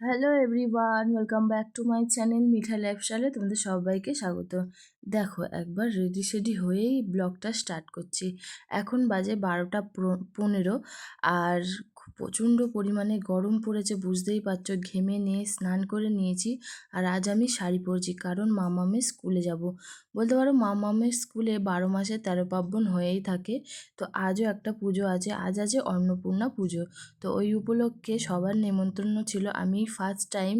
Hello everyone welcome back to my channel Mitha লাইফস্টাইলে তোমাদের সবাইকে স্বাগত। দেখো, একবার রেডি সেডি হয়েই ব্লগটা স্টার্ট করছি। এখন বাজে বারোটা পনেরো, আর প্রচণ্ড পরিমাণে গরম পড়েছে, বুঝতেই পারছ। ঘেমে নিয়ে স্নান করে নিয়েছি আর আজ আমি শাড়ি পরছি, কারণ মামামের স্কুলে যাব। বলতে পারো মামামের স্কুলে বারো মাসে তেরো পার্বণ হয়েই থাকে, তো আজও একটা পুজো আছে। আজ আছে অন্নপূর্ণা পুজো, তো ওই উপলক্ষে সবার নেমন্তন্ন ছিল। আমি ফার্স্ট টাইম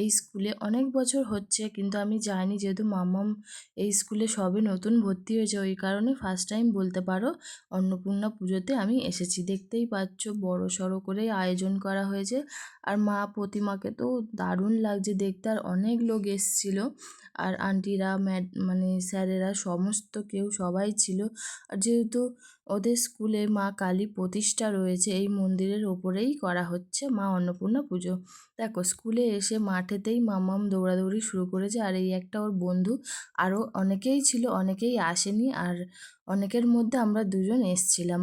এই স্কুলে অনেক বছর হচ্ছে, কিন্তু আমি জানি যেহেতু মামাম এই স্কুলে সবে নতুন ভর্তি হয়েছে, ওই কারণে ফার্স্ট টাইম বলতে পারো অন্নপূর্ণা পুজোতে আমি এসেছি। দেখতেই পাচ্ছ বড় সড়ো করে আয়োজন করা হয়েছে। আর মা প্রতিমাকে তো দারুণ লাগছে দেখতে। আর অনেক লোক এসছিলো। আর আন্টিরা, ম্যাড মানে স্যারেরা সমস্ত কেউ সবাই ছিল। আর যেহেতু ওদের স্কুলে মা কালী প্রতিষ্ঠা রয়েছে, এই মন্দিরের ওপরেই করা হচ্ছে মা অন্নপূর্ণা পুজো। দেখো, স্কুলে এসে মাঠেতেই মামাম দৌড়াদৌড়ি শুরু করেছে। আর এই একটা ওর বন্ধু, আরও অনেকেই ছিল, অনেকেই আসেনি। আর অনেকের মধ্যে আমরা দুজন এসছিলাম।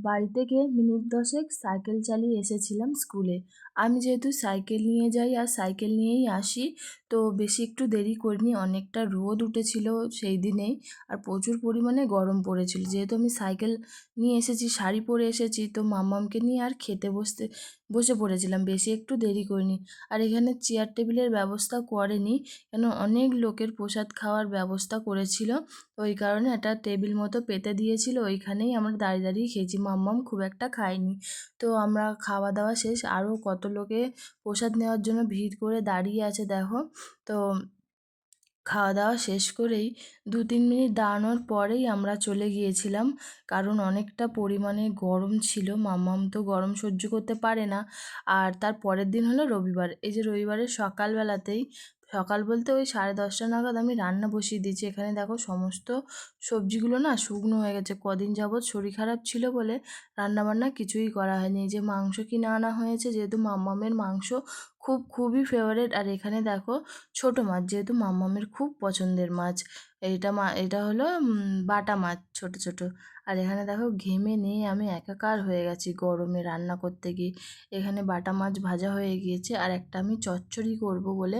বাড়ি থেকে মিনিট দশেক সাইকেল চালিয়ে এসেছিলাম স্কুলে। আমি যেহেতু সাইকেল নিয়ে যাই আর সাইকেল নিয়েই আসি তো বেশি একটু দেরি করিনি, অনেকটা রোদ উঠেছিল সেই দিনেই আর প্রচুর পরিমাণে গরম পড়েছিল। যেহেতু আমি সাইকেল নিয়ে এসেছি, শাড়ি পরে এসেছি, তো মাম্মামকে নিয়ে আর খেতে বসতে, বসে পড়েছিলাম। বেশি একটু দেরি করিনি আর এখানে চেয়ার টেবিলের ব্যবস্থা করেনি, কেন অনেক লোকের প্রসাদ খাওয়ার ব্যবস্থা করেছিল। ওই কারণে একটা টেবিল মতো পেতে দিয়েছিল, ওইখানেই আমরা দাঁড়িয়ে দাঁড়িয়ে খেয়েছি। মাম্মাম খুব একটা খায়নি। তো আমরা খাওয়া দাওয়া শেষ আরও কত লোকে প্রসাদ নেওয়ার জন্য ভিড় করে দাঁড়িয়ে আছে দেখো। তো খাওয়া দাওয়া শেষ করেই দু তিন মিনিট দাঁড়ানোর পরেই আমরা চলে গিয়েছিলাম। কারণ অনেকটা পরিমাণে গরম ছিল, মাম্মাম তো গরম সহ্য করতে পারে না। আর তার পরের দিন হলো রবিবার। এই যে রবিবারের সকালবেলাতেই, সকাল বলতে ওই সাড়ে দশটা নাগাদ আমি রান্না বসিয়ে দিয়েছি। এখানে দেখো সমস্ত সবজিগুলো না শুকনো হয়ে গেছে। কদিন যাবৎ শরীর খারাপ ছিল বলে রান্নাবান্না কিছুই করা হয়নি। যে মাংস কিনে আনা হয়েছে, যেহেতু মাম্মামের মাংস খুব, খুবই ফেভারেট আর এখানে দেখো, ছোট মাছ যেহেতু মাম্মামের খুব পছন্দের মাছ, এটা মা, এটা হলো বাটা মাছ ছোট ছোট। আর এখানে দেখো, ঘেমে নিয়ে আমি একাকার হয়ে গেছি গরমে রান্না করতে গিয়ে। এখানে বাটা মাছ ভাজা হয়ে গিয়েছে, আর একটা আমি চচ্চড়ি করব বলে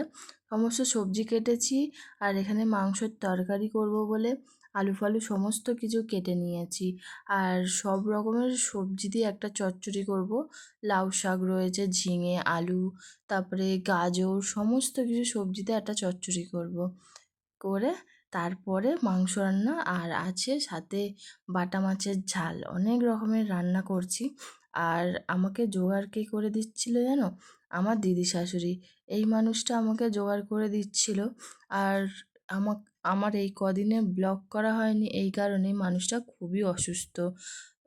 সমস্ত সবজি কেটেছি। আর এখানে মাংসের তরকারি করব বলে আলু ফালু সমস্ত কিছু কেটে নিয়েছি। আর সব রকমের সবজি দিয়ে একটা চচ্চড়ি করব। লাউ শাক রয়েছে, ঝিঙে, আলু, তারপরে গাজর, সমস্ত কিছু সবজি দিয়ে একটা চচ্চড়ি করব। করে তারপরে মাংস রান্না আর আছে সাথে বাটা মাছের ঝাল। অনেক রকমের রান্না করছি। আর আমাকে জোগাড় কে করে দিচ্ছিল জানো? আমার দিদি শাশুড়ি। এই মানুষটা আমাকে জোগাড় করে দিচ্ছিল। আর আমা আমার এই কদিনে ব্লক করা হয়নি, এই কারণে মানুষটা খুবই অসুস্থ।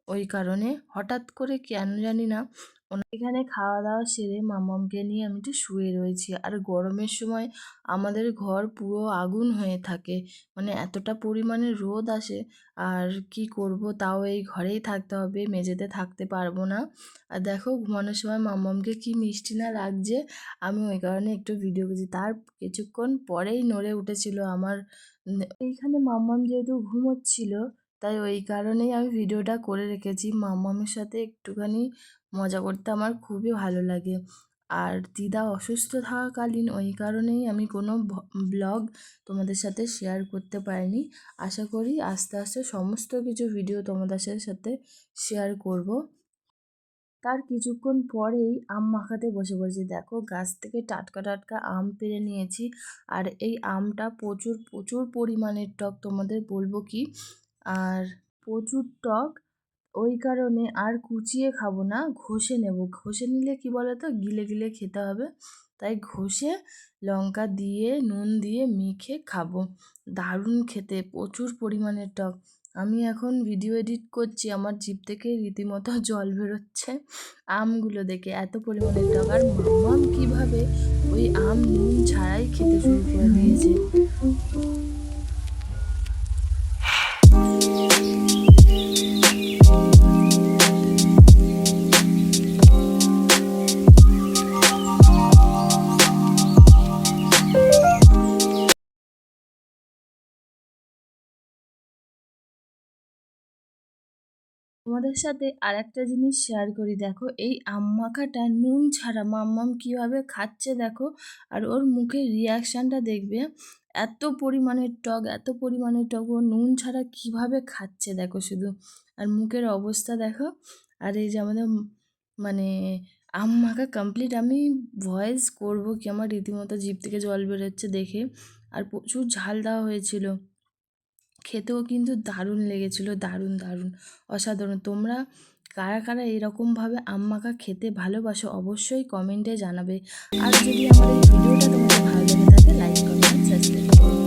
ওই কারণে হঠাৎ করে কেন জানি না এখানে খাওয়া দাওয়া সেরে মামামকে নিয়ে আমি একটু শুয়ে রয়েছি। আর গরমের সময় আমাদের ঘর পুরো আগুন হয়ে থাকে। মানে এতটা পরিমাণে রোদ আসে, আর কি করব? তাও এই ঘরেই থাকতে হবে, মেঝেতে থাকতে পারব না। আর দেখো, ঘুমানোর সময় মামামকে কি মিষ্টি না লাগছে, আমি ওই কারণে একটু ভিডিও করছি। তার কিছুক্ষণ পরেই নড়ে উঠেছিল আমার। এইখানে মাম্মাম যেহেতু ঘুমোচ্ছিল তাই ওই কারণেই আমি ভিডিওটা করে রেখেছি। মাম্মামের সাথে একটুখানি মজা করতে আমার খুবই ভালো লাগে। আর দিদা অসুস্থ থাকাকালীন ওই কারণেই আমি কোনো ব্লগ তোমাদের সাথে শেয়ার করতে পারিনি। আশা করি আস্তে আস্তে সমস্ত কিছু ভিডিও তোমাদের সাথে শেয়ার করব। তার কিছুক্ষণ পরেই আম মাখাতে বসে পড়েছি। দেখো, গাছ থেকে টাটকা টাটকা আম পেরে নিয়েছি। আর এই আমটা প্রচুর প্রচুর পরিমাণের টক। তোমাদের বলব কি? আর প্রচুর টক। ওই কারণে আর কুচিয়ে খাব না, ঘষে নেব। ঘষে নিলে কি বলো তো গিলে গিলে খেতে হবে। তাই ঘষে লঙ্কা দিয়ে, নুন দিয়ে মেখে খাব। দারুণ খেতে, প্রচুর পরিমাণে টক। আমি এখন ভিডিও এডিট করছি, আমার জিপ থেকে রীতিমতো জল বেরোচ্ছে আমগুলো দেখে, এত পরিমাণে টক। আর মামাম কীভাবে ওই আম, নুন ছাড়াই খেতে শুরু করে দিয়েছে। তোমাদের সাথে আর একটা জিনিস শেয়ার করি, দেখো। এই আম মাখাটা নুন ছাড়া মাম্মাম কীভাবে খাচ্ছে, দেখো। আর ওর মুখের রিয়াকশানটা দেখবে, এত পরিমাণের টক, এত পরিমাণের টক, ও নুন ছাড়া কীভাবে খাচ্ছে, দেখো শুধু। আর মুখের অবস্থা, দেখো। আর এই যে আমাদের মানে আম মাখা কমপ্লিট আমি ভয়েস করব কি আমার রীতিমতো জিভ থেকে জল বেরোচ্ছে দেখে। আর প্রচুর ঝাল দেওয়া হয়েছিল। খেতেও কিন্তু দারুণ লেগেছিল, দারুণ দারুণ। অসাধারণ। তোমরা কারা কারা এরকমভাবে আম খেতে ভালোবাসো অবশ্যই কমেন্টে জানাবে। আর যদি এই ভিডিওটা তোমাদের ভালো লেগে থাকে লাইক কমেন্ট সাবস্ক্রাইব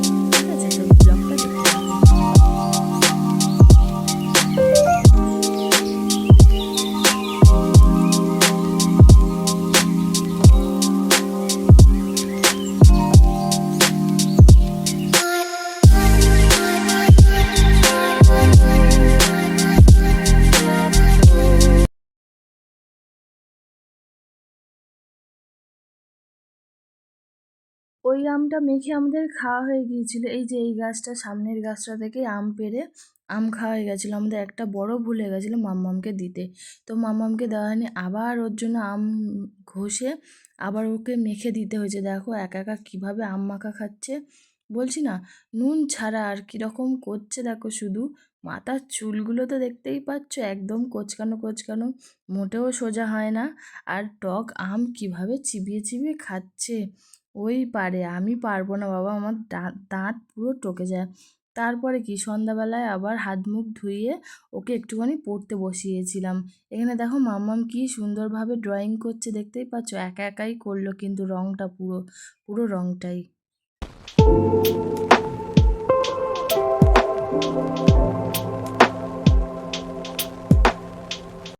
ওই আমটা মেখে আমাদের খাওয়া হয়ে গিয়েছিল। এই যে এই গাছটা, সামনের গাছটা থেকে আম পেড়ে আম খাওয়া হয়ে গেছিল আমাদের একটা বড় ভুল হয়ে গেছিল মাম্মামকে দিতে। তো মাম্মামকে দেওয়া হয়নি। আবার ওর জন্য আম ঘষে আবার ওকে মেখে দিতে হয়েছে। দেখো একা একা কীভাবে আম মাখা খাচ্ছে। বলছি না, নুন ছাড়া আর কীরকম করছে দেখো শুধু। মাথার চুলগুলো তো দেখতেই পাচ্ছ, একদম কোচকানো কোচকানো, মোটেও সোজা হয় না। আর টক আম কীভাবে চিবিয়ে চিবিয়ে খাচ্ছে। ওই পারে, আমি পারব না বাবা, আমার দাঁত পুরো টকে যায়। তারপরে কি, সন্ধ্যাবেলায় আবার হাত মুখ ধুয়ে ওকে একটুখানি পড়তে বসিয়েছিলাম। এখানে দেখো মাম্মাম কি সুন্দরভাবে ড্রয়িং করছে, দেখতেই পাচ্ছ? একা একাই করল কিন্তু রংটা পুরো পুরো রঙটাই